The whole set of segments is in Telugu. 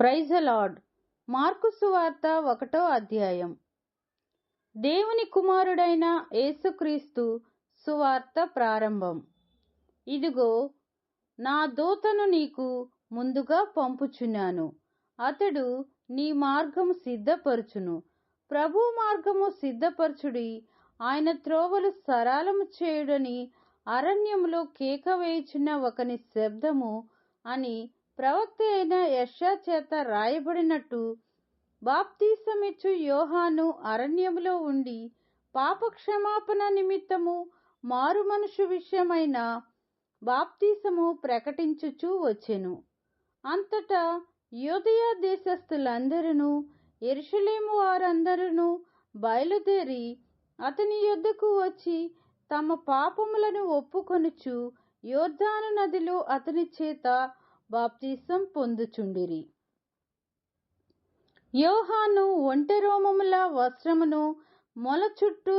Praise lord. మార్కు సువార్త ఒకటో అధ్యాయం. దేవుని కుమారుడైన యేసుక్రీస్తు సువార్త ప్రారంభం. ఇదిగో నా దూతను నీకు ముందుగా పంపుచున్నాను. అతడు నీ మార్గము సిద్ధపరచును. ప్రభు మార్గము సిద్ధపరచుడి. ఆయన త్రోవలు సరళము చేయుడని అరణ్యములో కేక వేయుచున్న ఒకని శబ్దము అని ప్రవక్త అయిన యషా చేత రాయబడినట్టు బాప్తీసమిచ్చు యోహాను అరణ్యములో ఉండి పాపక్షమాపణ నిమిత్తము మారు మనుషు విషయమైన బాప్తీసము ప్రకటించుచూ వచ్చెను. అంతటా యోధయ దేశస్థులందరూ ఎరుషలేము వారందరూ బయలుదేరి అతని యొద్దకు వచ్చి తమ పాపములను ఒప్పుకొనుచు యోర్దాను నదిలో అతని చేత బాప్తీసం పొందుచుండిరి. యోహాను ఒంటె రోమముల వస్త్రమును మొల చుట్టూ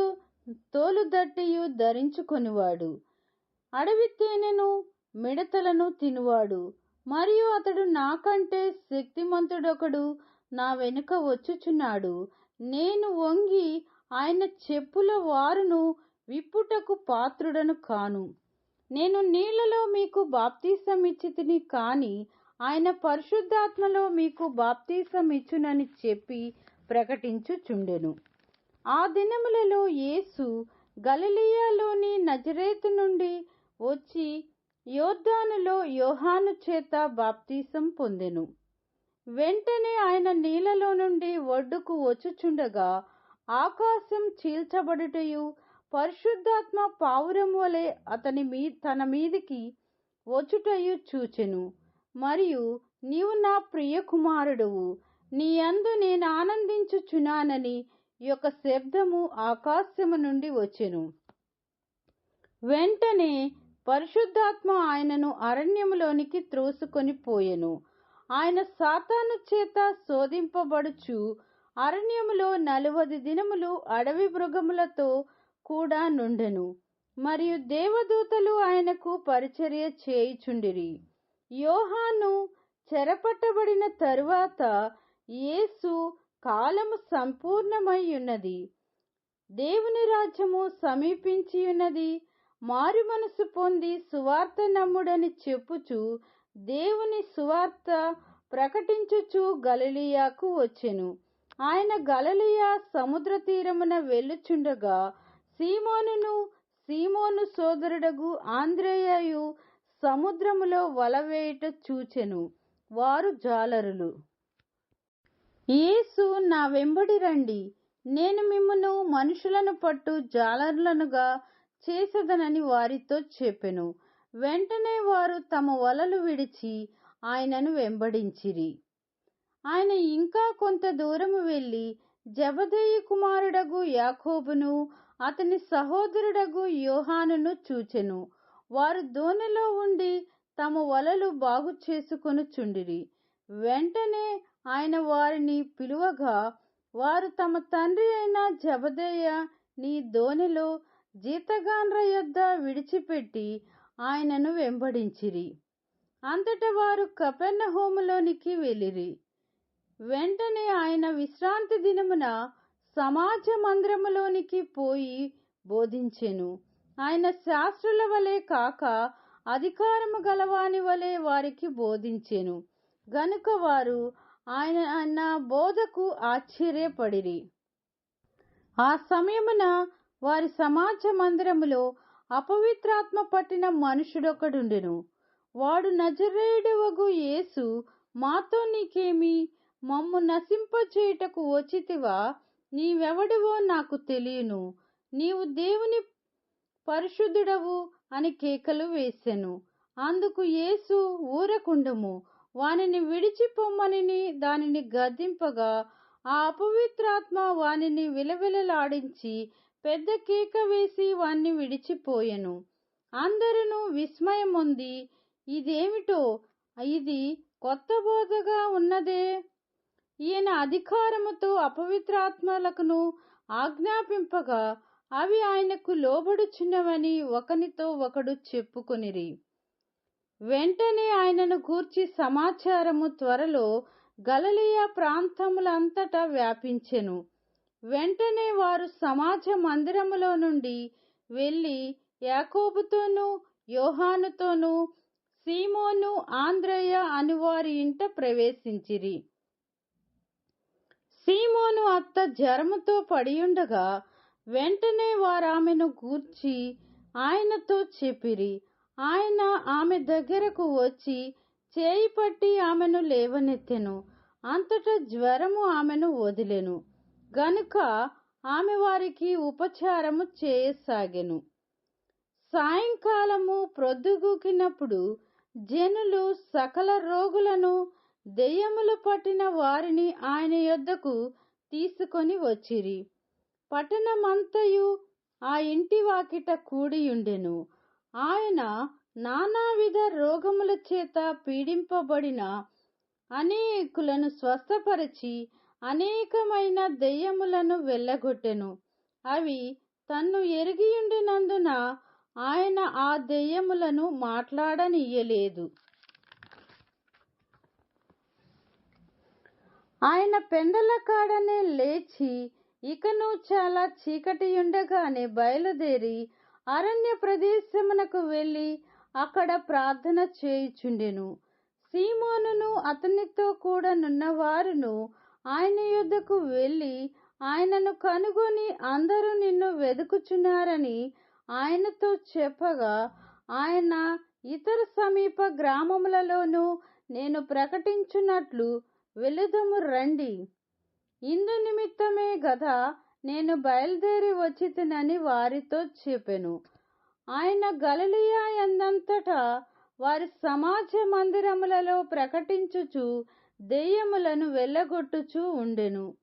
తోలుదట్టియు ధరించుకొనివాడు. అడవి తేనెను మిడతలను తినువాడు. మరియు అతడు నాకంటే శక్తిమంతుడొకడు నా వెనుక వచ్చుచున్నాడు. నేను వంగి ఆయన చెప్పుల వారును విప్పుటకు పాత్రుడను కాను. నేను నీళ్ళలో మీకు బాప్తీసం ఇచ్చితిని కాని ఆయన పరిశుద్ధాత్మలో మీకు బాప్తీసం ఇచ్చునని చెప్పి ప్రకటించుచుండెను. ఆ దినములలో యేసు గలిలియాలోని నజరేతు నుండి వచ్చి యోద్ధానులో యోహాను చేత బాప్తీసం పొందెను. వెంటనే ఆయన నీళ్ళలో నుండి ఒడ్డుకు వచ్చుచుండగా ఆకాశం చీల్చబడుటయు పరిశుద్ధాత్మ పావురం వలె అతని మీ తన మీదికి వచ్చుటయు చూచెను. మరియు నీవు నా ప్రియ కుమారుడువు నీ అందు నేను ఆనందించుచున్నానని యొక్క శబ్దము ఆకాశము నుండి వచ్చెను. వెంటనే పరిశుద్ధాత్మ ఆయనను అరణ్యములోనికి త్రోసుకొని పోయెను. ఆయన సాతాను చేత శోధింపబడుచు అరణ్యములో నలువది దినములు అడవి మృగములతో కూడా నుండెను. మరియు దేవదూతలు ఆయనకు పరిచర్య చేయుచుండిరి. యోహాను చెరపట్టబడిన తరువాత యేసు కాలము సంపూర్ణమై ఉన్నది దేవుని రాజ్యము సమీపించి ఉన్నది మారు మనసు పొంది సువార్త నమ్ముడని చెప్పుచు దేవుని సువార్త ప్రకటించుచు గలిలియాకు వచ్చెను. ఆయన గలలియా సముద్ర తీరమున వెళ్ళుచుండగా సీమోనును సీమోను సోదరుడగు ఆంద్రేయయు సముద్రములో వలవేయుట చూచెను. వారు జాలరులు. యేసు నా వెంబడి రండి. నేను మిమ్మను మనుషులను పట్టు జాలర్లనుగా చేసదనని వారితో చెప్పెను. వెంటనే వారు తమ వలలు విడిచి ఆయనను వెంబడించిరి. ఆయన ఇంకా కొంత దూరము వెళ్ళి జబదేయి కుమారుడగు యాకోబును అతని సహోదరుడగు యోహానును చూచెను. వారు దోణిలో ఉండి తమ వలలు బాగు చేసుకొనుచుండిరి వెంటనే ఆయన వారిని పిలువగా వారు తమ తండ్రి అయిన జబదేయ నీ దోణిలో జీతగాన్ర యొద్ద విడిచిపెట్టి ఆయనను వెంబడించిరి. అంతట వారు కపెన్న హోములోనికి వెళ్ళిరి. వెంటనే ఆయన విశ్రాంతి దినమున సమాజ మందిరములోనికి పోయి బోధించెను. ఆయన శాస్త్రుల వలె కాక అధికారము గలవాని వలె వారికి బోధించెను. గనుక వారు ఆయన అన్న బోధకు ఆశ్చర్యపడిరి. ఆ సమయమున వారి సమాజ మందిరములో అపవిత్రాత్మ పట్టిన మనుషుడొకడుండెను. వాడు నజరేయుడవగు యేసు మాతో నీకేమి? మమ్ము నశింపచేయుటకు వచ్చితివా? నీవెవడివో నాకు తెలియను. నీవు దేవుని పరిశుద్ధుడవు అని కేకలు వేసెను. అందుకు యేసు ఊరకుండము. వానిని విడిచిపొమ్మని దానిని గద్దింపగా ఆ అపవిత్రాత్మ వానిని విలవిలలాడించి పెద్ద కేక వేసి వాణ్ణి విడిచిపోయెను. అందరూ విస్మయముంది ఇదేమిటో? ఇది కొత్త బోధగా ఉన్నదే? ఈయన అధికారముతో అపవిత్రాత్మలకును ఆజ్ఞాపింపగా అవి ఆయనకు లోబడుచున్నవని ఒకనితో ఒకడు చెప్పుకొనిరి. వెంటనే ఆయనను గూర్చి సమాచారము త్వరలో గలలియా ప్రాంతములంతటా వ్యాపించెను. వెంటనే వారు సమాజ మందిరములో నుండి వెళ్ళి యాకోబుతోనూ యోహానుతోనూ సీమోను ఆంద్రయ్య అనువారి ఇంట ప్రవేశించిరి. సీమోను అత్త జ్వరముతో పడియుండగా వెంటనే వారామెను గూర్చి ఆయనతో చెప్పిరి. ఆయన ఆమె దగ్గరకు వచ్చి చేయి పట్టి ఆమెను లేవనెత్తెను. అంతటా జ్వరము ఆమెను వదిలెను. గనుక ఆమె వారికి ఉపచారము చేయసాగెను. సాయంకాలము ప్రొద్దుగూకినప్పుడు జనులు సకల రోగులను దెయ్యములు పట్టిన వారిని ఆయన యొద్దకు తీసుకొని వచ్చిరి. పట్టణమంతయు ఆ ఇంటి వాకిట కూడియుండెను. ఆయన నానావిధ రోగముల చేత పీడింపబడిన అనేకులను స్వస్థపరిచి అనేకమైన దెయ్యములను వెళ్ళగొట్టెను. అవి తన్ను ఎరిగియుండినందున ఆయన ఆ దెయ్యములను మాట్లాడనియ్యలేదు. ఆయన పెండల కాడనే లేచి ఇకను చాలా చీకటి ఉండగానే బయలుదేరి అరణ్య ప్రదేశమునకు వెళ్ళి అక్కడ ప్రార్థన చేయుచుండెను. సీమోనును అతనితో కూడా నున్నవారును ఆయన యుద్ధకు వెళ్ళి ఆయనను కనుగొని అందరూ నిన్ను వెదుకుచున్నారని ఆయనతో చెప్పగా ఆయన ఇతర సమీప గ్రామములలోనూ నేను ప్రకటించున్నట్లు వెళుదము రండి. ఇందు నిమిత్తమే గదా నేను బయలుదేరి వచ్చితినని వారితో చెప్పెను. ఆయన గలలియా ఎందంతటా వారి సమాజ మందిరములలో ప్రకటించుచు దెయ్యములను వెళ్ళగొట్టుచూ ఉండెను.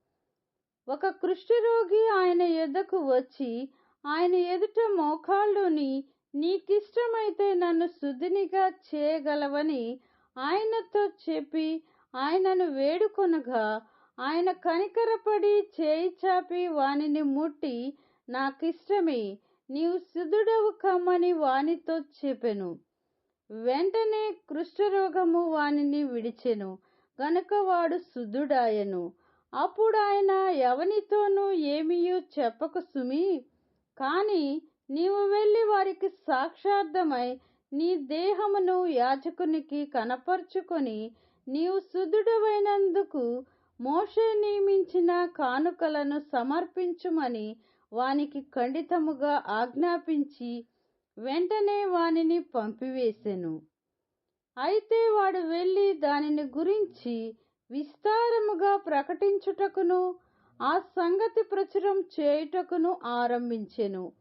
ఒక కుష్ఠరోగి ఆయన ఎద్దకు వచ్చి ఆయన ఎదుట మోకాళ్ళుని నీకిష్టమైతే నన్ను శుద్ధినిగా చేయగలవని ఆయనతో చెప్పి ఆయనను వేడుకొనగా ఆయన కనికరపడి చేయి చాపి వానిని ముట్టి నాకిష్టమే నీవు శుద్ధుడవు కమ్మని వానితో చెప్పెను. వెంటనే కృష్ణరోగము వానిని విడిచెను. గనుక వాడు శుద్ధుడాయను. అప్పుడు ఆయన ఎవనితోనూ ఏమీయూ చెప్పక సుమి కాని నీవు వెళ్ళి వారికి సాక్షార్థమై నీ దేహమును యాజకునికి కనపరుచుకొని నీవు శుద్ధుడవైనందుకు మోషే నియమించిన కానుకలను సమర్పించుమని వానికి ఖండితముగా ఆజ్ఞాపించి వెంటనే వానిని పంపివేశెను అయితే వాడు వెళ్ళి దానిని గురించి విస్తారముగా ప్రకటించుటకును ఆ సంగతి ప్రచురం చేయుటకును ఆరంభించెను.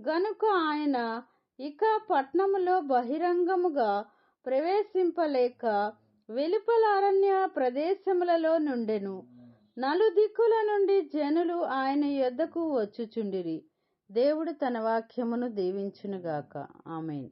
గనుక ఆయన ఇక పట్నములో బహిరంగముగా ప్రవేశింపలేక వెలుపల అరణ్య ప్రదేశములలో నుండెను. నలుదిక్కుల నుండి జనులు ఆయన యొద్దకు వచ్చుచుండిరి. దేవుడు తన వాక్యమును దీవించునుగాక. ఆమెన్.